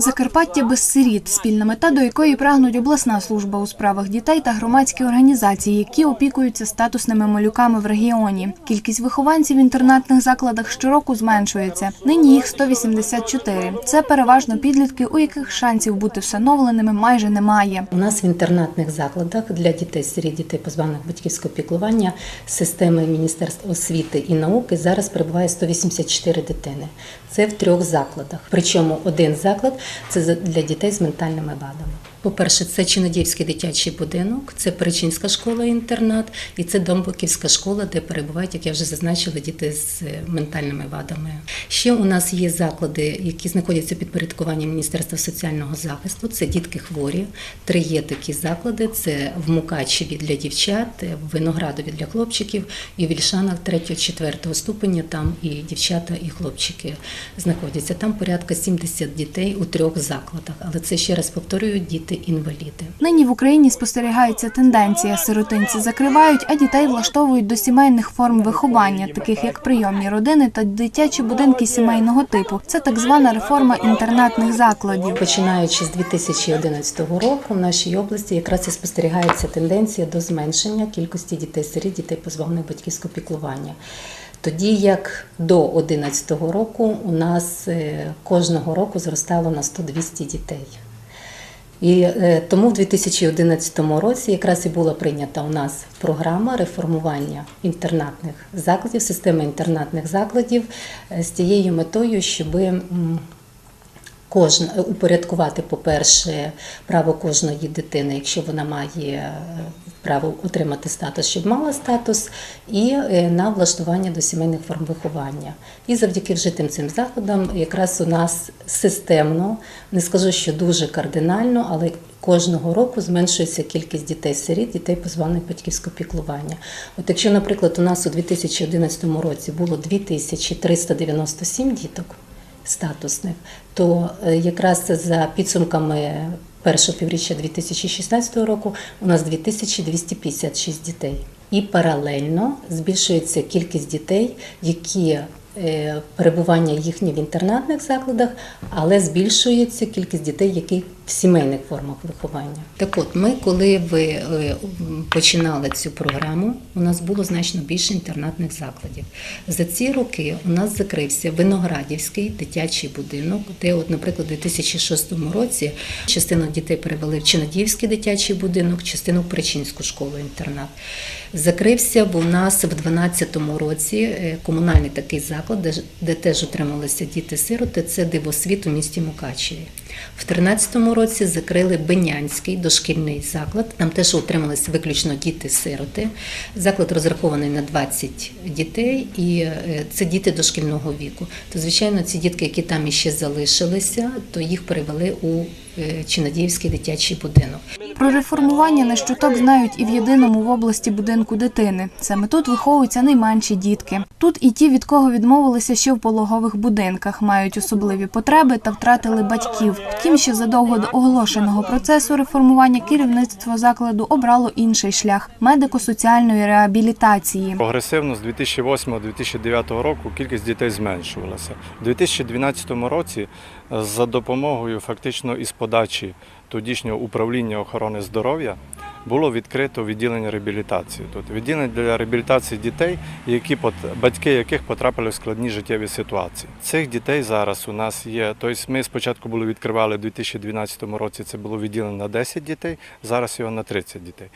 Закарпаття без сиріт спільна мета, до якої прагнуть обласна служба у справах дітей та громадські організації, які опікуються статусними малюками в регіоні. Кількість вихованців в інтернатних закладах щороку зменшується. Нині їх 184. Це переважно підлітки, у яких шансів бути всиновленими майже немає. У нас в інтернатних закладах для дітей сиріт дітей позбавлених батьківського піклування системи Міністерства освіти і науки зараз перебуває 184 дитини. Це в трьох закладах. Причому один заклад це для дітей з ментальними вадами. По-перше, це Чинодівський дитячий будинок, це Перечинська школа-інтернат і це Домбоківська школа, де перебувають, як я вже зазначила, діти з е, ментальними вадами. Ще у нас є заклади, які знаходяться під порядкуванням Міністерства соціального захисту. Це дітки хворі. Три є такі заклади: це в Мукачеві для дівчат, в Виноградові для хлопчиків і в Ільшанах 3-4 ступеня. Там і дівчата, і хлопчики знаходяться. Там порядка 70 дітей у трьох закладах. Але це ще раз повторюю, діти-інваліди. Нині в Україні спостерігається тенденція. Сиротинці закривають, а дітей влаштовують до сімейних форм виховання, таких як прийомні родини та дитячі будинки сімейного типу. Це так звана реформа інтернатних закладів. Починаючи з 2011 року, в нашій області якраз і спостерігається тенденція до зменшення кількості дітей-сиріт, дітей позбавлених батьківського піклування. Тоді як до 2011 року у нас е, кожного року зростало на 100-200 дітей. І е, тому в 2011 році якраз і була прийнята у нас програма реформування інтернатних закладів, системи інтернатних закладів е, з тією метою, щоб кожна упорядкувати, по-перше, право кожної дитини, якщо вона має е, право отримати статус, щоб мала статус, і е, на влаштування до сімейних форм виховання. І завдяки вжитим цим заходам, якраз у нас системно, не скажу, що дуже кардинально, але Кожного року зменшується кількість дітей-сиріт, дітей позбавлених батьківського піклування. От якщо, наприклад, у нас у 2011 році було 2397 діток статусних, то е, якраз за підсумками першого півріччя 2016 року у нас 2256 дітей. І паралельно збільшується кількість дітей, які е, перебування їхні в інтернатних закладах, але збільшується кількість дітей, які в сімейних формах виховання. Так от, ми, коли ви е, починали цю програму, у нас було значно більше інтернатних закладів. За ці роки у нас закрився Виноградівський дитячий будинок, де, от, наприклад, у 2006 році частину дітей перевели в Чинадівський дитячий будинок, частину в Причинську школу-інтернат. Закрився в у нас в 2012 році е, комунальний такий заклад, де, де теж отрималися діти-сироти. Це дивосвіт у місті Мукачеві. В 2013 році закрили Бенянський дошкільний заклад. Там теж утрималися виключно діти-сироти. Заклад розрахований на 20 дітей, і е, це діти дошкільного віку. То, звичайно, ці дітки, які там іще залишилися, то їх перевели у е, Чинадіївський дитячий будинок. Про реформування на щоток знають і в єдиному в області будинку дитини. Саме тут виховуються найменші дітки. Тут і ті, від кого відмовилися ще в пологових будинках, мають особливі потреби та втратили батьків. Втім, ще задовго до оголошеного процесу реформування керівництво закладу обрало інший шлях медико-соціальної реабілітації. Прогресивно з 2008-2009 року кількість дітей зменшувалася. У 2012 році е, за допомогою фактично із подачі тодішнього управління охорони здоров'я було відкрито відділення реабілітації. Тут відділення для реабілітації дітей, які батьки яких потрапили в складні життєві ситуації. Цих дітей зараз у нас є. Тобто ми спочатку були відкривали у 2012 році. Це було відділення на 10 дітей, зараз його на 30 дітей.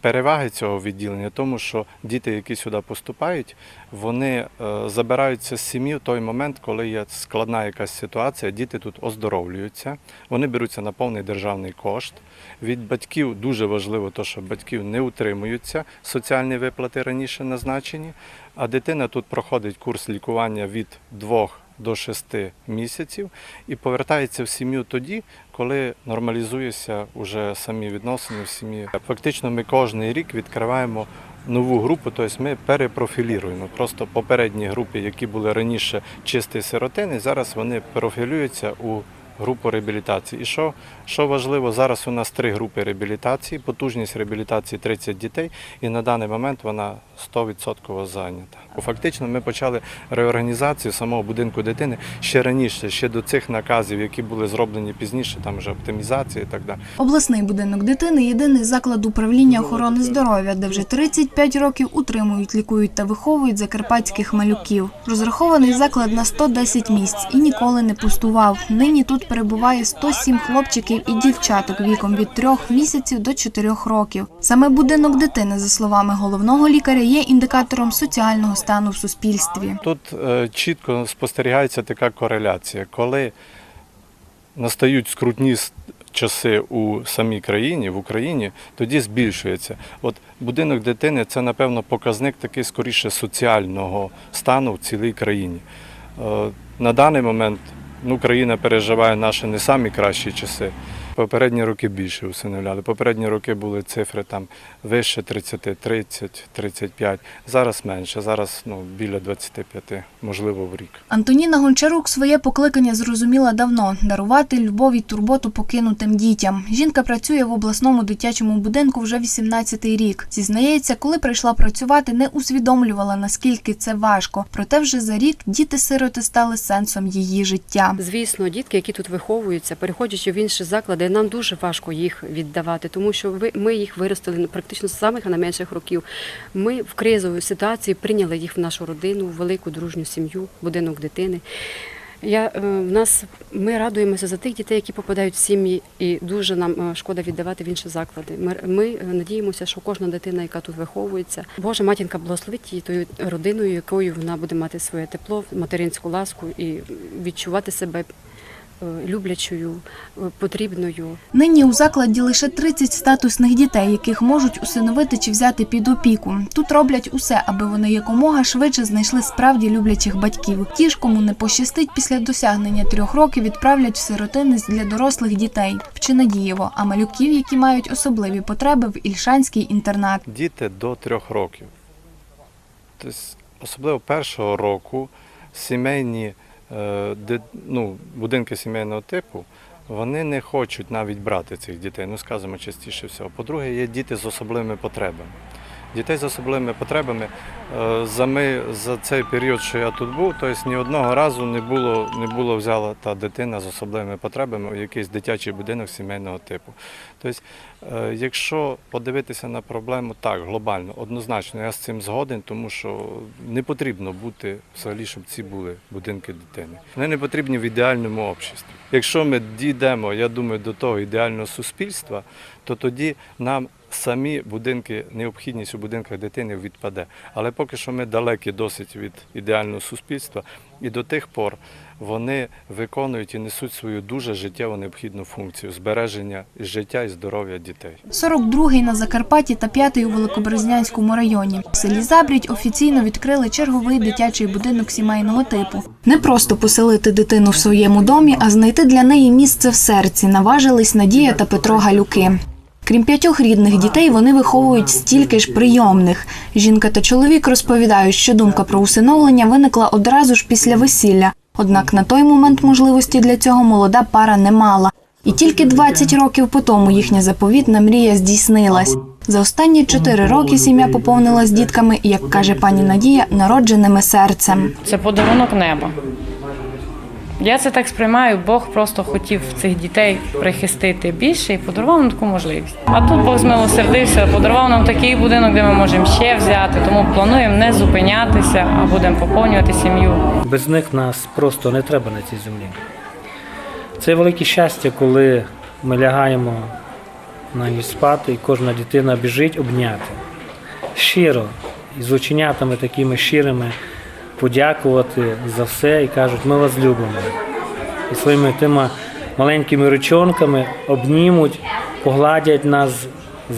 Переваги цього відділення, тому що діти, які сюди поступають, вони е, забираються з сім'ї в той момент, коли є складна якась ситуація, діти тут оздоровлюються, вони беруться на повний державний кошт. Від батьків дуже важливо, те, що батьків не утримуються, соціальні виплати раніше назначені, а дитина тут проходить курс лікування від двох до 6 місяців і повертається в сім'ю тоді, коли нормалізуються вже самі відносини в сім'ї. Фактично, ми кожен рік відкриваємо нову групу, тобто ми перепрофілюємо. Просто попередні групи, які були раніше чисті сиротини, зараз вони профілюються у групу реабілітації. І що, що важливо, зараз у нас три групи реабілітації, потужність реабілітації 30 дітей, і на даний момент вона 100% зайнята. Фактично, ми почали реорганізацію самого будинку дитини ще раніше, ще до цих наказів, які були зроблені пізніше, там вже оптимізація і так далі. Обласний будинок дитини єдиний заклад управління охорони здоров'я, де вже 35 років утримують, лікують та виховують закарпатських малюків. Розрахований заклад на 110 місць і ніколи не пустував. Нині тут перебуває 107 хлопчиків і дівчаток віком від 3 місяців до 4 років. Саме будинок дитини, за словами головного лікаря, є індикатором соціального стану в суспільстві. Тут е, чітко спостерігається така кореляція, коли настають скрутні часи у самій країні, в Україні, тоді збільшується. От будинок дитини це, напевно, показник такий скоріше соціального стану в цілій країні. Е, На даний момент ну, країна переживає наші не самі кращі часи. Попередні роки більше усиновляли. Попередні роки були цифри там вище 30, 30, 35. Зараз менше, зараз ну, біля 25, можливо, в рік. Антоніна Гончарук своє покликання зрозуміла давно дарувати любов і турботу покинутим дітям. Жінка працює в обласному дитячому будинку вже 18-й рік. Зізнається, коли прийшла працювати, не усвідомлювала наскільки це важко. Проте вже за рік діти-сироти стали сенсом її життя. Звісно, дітки, які тут виховуються, переходячи в інші заклади, нам дуже важко їх віддавати, тому що ми їх виростили практично з самих найменших років. Ми в кризовій ситуації прийняли їх в нашу родину, в велику дружню сім'ю, будинок дитини. Я, е, в нас, ми радуємося за тих дітей, які попадають в сім'ї, і дуже нам е, шкода віддавати в інші заклади. Ми, ми е, надіємося, що кожна дитина, яка тут виховується, Божа матінка благословить її тою родиною, якою вона буде мати своє тепло, материнську ласку і відчувати себе люблячою, е, потрібною. Нині у закладі лише 30 статусних дітей, яких можуть усиновити чи взяти під опіку. Тут роблять усе, аби вони якомога швидше знайшли справді люблячих батьків. Ті ж, кому не пощастить після досягнення трьох років, відправлять в сиротинець для дорослих дітей в Чинадієво, а малюків, які мають особливі потреби, в Ільшанський інтернат. Діти до трьох років. Тобто, особливо першого року сімейні е, ди- ну, будинки сімейного типу. Вони не хочуть навіть брати цих дітей, ну скажімо частіше всього. По-друге, є діти з особливими потребами. Дітей з особливими потребами е, за, ми, за цей період, що я тут був, тобто ні одного разу не було, не було взяла та дитина з особливими потребами у якийсь дитячий будинок сімейного типу. Тобто, е, якщо подивитися на проблему так, глобально, однозначно, я з цим згоден, тому що не потрібно бути взагалі, щоб ці були будинки дитини. Вони не потрібні в ідеальному обществі. Якщо ми дійдемо, я думаю, до того ідеального суспільства, то тоді нам самі будинки, необхідність у будинках дитини відпаде. Але поки що ми далекі досить від ідеального суспільства, і до тих пор вони виконують і несуть свою дуже життєво необхідну функцію збереження життя і здоров'я дітей. 42-й на Закарпатті та 5-й у Великоберезнянському районі. В селі Забрідь офіційно відкрили черговий дитячий будинок сімейного типу. Не просто поселити дитину в своєму домі, а знайти для неї місце в серці. Наважились Надія та Петро Галюки. Крім п'ятьох рідних дітей, вони виховують стільки ж прийомних. Жінка та чоловік розповідають, що думка про усиновлення виникла одразу ж після весілля. Однак на той момент можливості для цього молода пара не мала. І тільки 20 років по тому їхня заповітна мрія здійснилась. За останні чотири роки сім'я поповнилась дітками, як каже пані Надія, народженими серцем. Це подарунок неба. Я це так сприймаю, Бог просто хотів цих дітей прихистити більше і подарував нам таку можливість. А тут Бог змилосердився, подарував нам такий будинок, де ми можемо ще взяти, тому плануємо не зупинятися, а будемо поповнювати сім'ю. Без них нас просто не треба на цій землі. Це велике щастя, коли ми лягаємо на ніч спати, і кожна дитина біжить обняти. Щиро, і з оченятами такими щирими подякувати за все і кажуть, ми вас любимо. І своїми тими маленькими ручонками обнімуть, погладять нас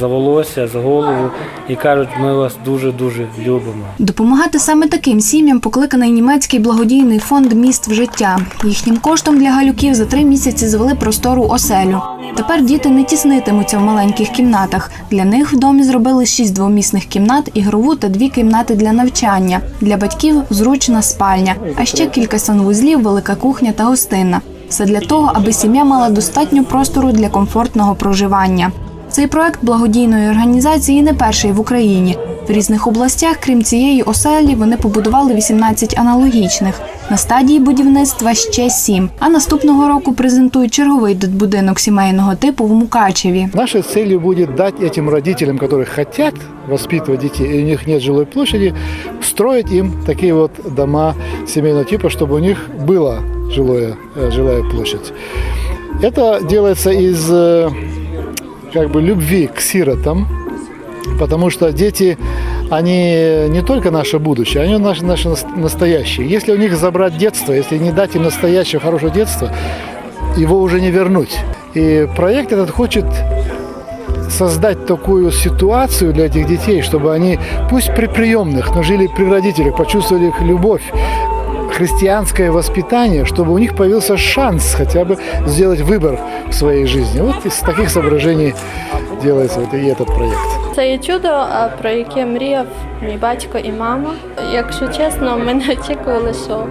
за волосся, за голову і кажуть, ми вас дуже-дуже любимо. Допомагати саме таким сім'ям покликаний німецький благодійний фонд міст в життя. Їхнім коштом для галюків за три місяці звели простору оселю. Тепер діти не тіснитимуться в маленьких кімнатах. Для них в домі зробили шість двомісних кімнат, ігрову та дві кімнати для навчання. Для батьків зручна спальня, а ще кілька санвузлів, велика кухня та гостинна. Все для того, аби сім'я мала достатньо простору для комфортного проживання. Цей проект благодійної організації не перший в Україні. В різних областях, крім цієї оселі, вони побудували 18 аналогічних. На стадії будівництва ще сім. А наступного року презентують черговий дитбудинок сімейного типу в Мукачеві. Нашей целью будет дать этим родителям, которые хотят воспитывать детей, и у них нет жилой площади, строить им такие вот дома семейного типа, чтобы у них была жилое, э, жилая площадь. Это делается из э, как бы любви к сиротам, потому что дети, они не только наше будущее, они наше, наше нас- настоящее. Если у них забрать детство, если не дать им настоящее хорошее детство, его уже не вернуть. И проект этот хочет создать такую ситуацию для этих детей, чтобы они, пусть при приемных, но жили при родителях, почувствовали их любовь, христианское воспитание, чтобы у них появился шанс хотя бы сделать выбор в своей жизни. Вот из таких соображений делается вот и этот проект. Це є чудо, а, про яке мріяв мій батько і мама. Якщо чесно, ми не очікували, що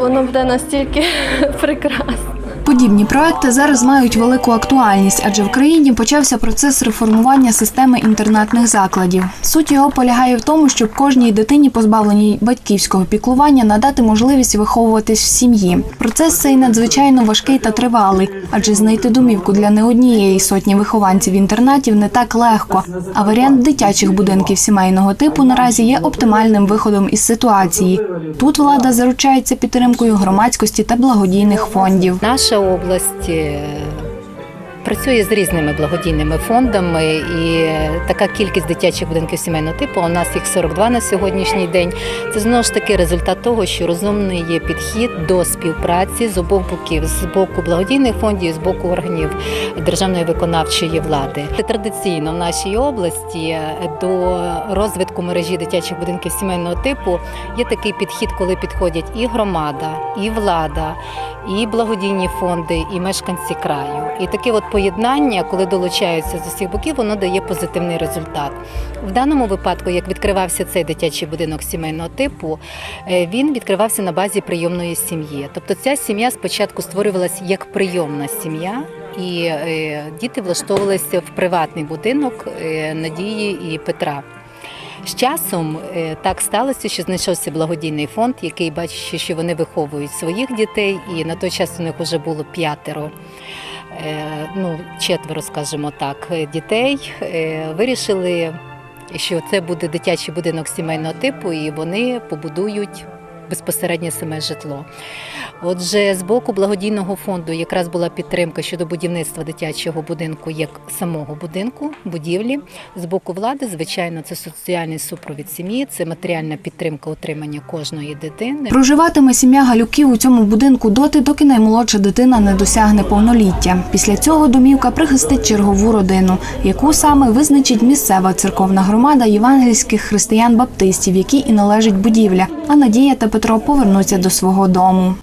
воно буде настільки прекрасно. Подібні проекти зараз мають велику актуальність, адже в країні почався процес реформування системи інтернатних закладів. Суть його полягає в тому, щоб кожній дитині, позбавленій батьківського піклування, надати можливість виховуватись в сім'ї. Процес цей надзвичайно важкий та тривалий, адже знайти домівку для не однієї сотні вихованців інтернатів не так легко. А варіант дитячих будинків сімейного типу наразі є оптимальним виходом із ситуації. Тут влада заручається підтримкою громадськості та благодійних фондів. Наша область е, працює з різними благодійними фондами, і е, така кількість дитячих будинків сімейного типу. У нас їх 42 на сьогоднішній день. Це знову ж таки результат того, що розумний є підхід до співпраці з обох боків, з боку благодійних фондів, з боку органів державної виконавчої влади. Традиційно в нашій області е, до розвитку мережі дитячих будинків сімейного типу є такий підхід, коли підходять і громада, і влада, і благодійні фонди, і мешканці краю. І таке от поєднання, коли долучаються з усіх боків, воно дає позитивний результат. В даному випадку, як відкривався цей дитячий будинок сімейного типу, е, він відкривався на базі прийомної сім'ї. Тобто ця сім'я спочатку створювалася як прийомна сім'я. І е, діти влаштовувалися в приватний будинок е, Надії і Петра. З часом так сталося, що знайшовся благодійний фонд, який бачить, що вони виховують своїх дітей, і на той час у них вже було п'ятеро. Е, Ну, четверо, скажімо так, дітей Е, вирішили, що це буде дитячий будинок сімейного типу, і вони побудують безпосередньо саме житло. Отже, з боку благодійного фонду якраз була підтримка щодо будівництва дитячого будинку як самого будинку, будівлі. З боку влади, звичайно, це соціальний супровід сім'ї, це матеріальна підтримка утримання кожної дитини. Проживатиме сім'я Галюків у цьому будинку доти, доки наймолодша дитина не досягне повноліття. Після цього домівка прихистить чергову родину, яку саме визначить місцева церковна громада євангельських християн-баптистів, якій і належить будівля. А Надія та Петро повернуться до свого дому.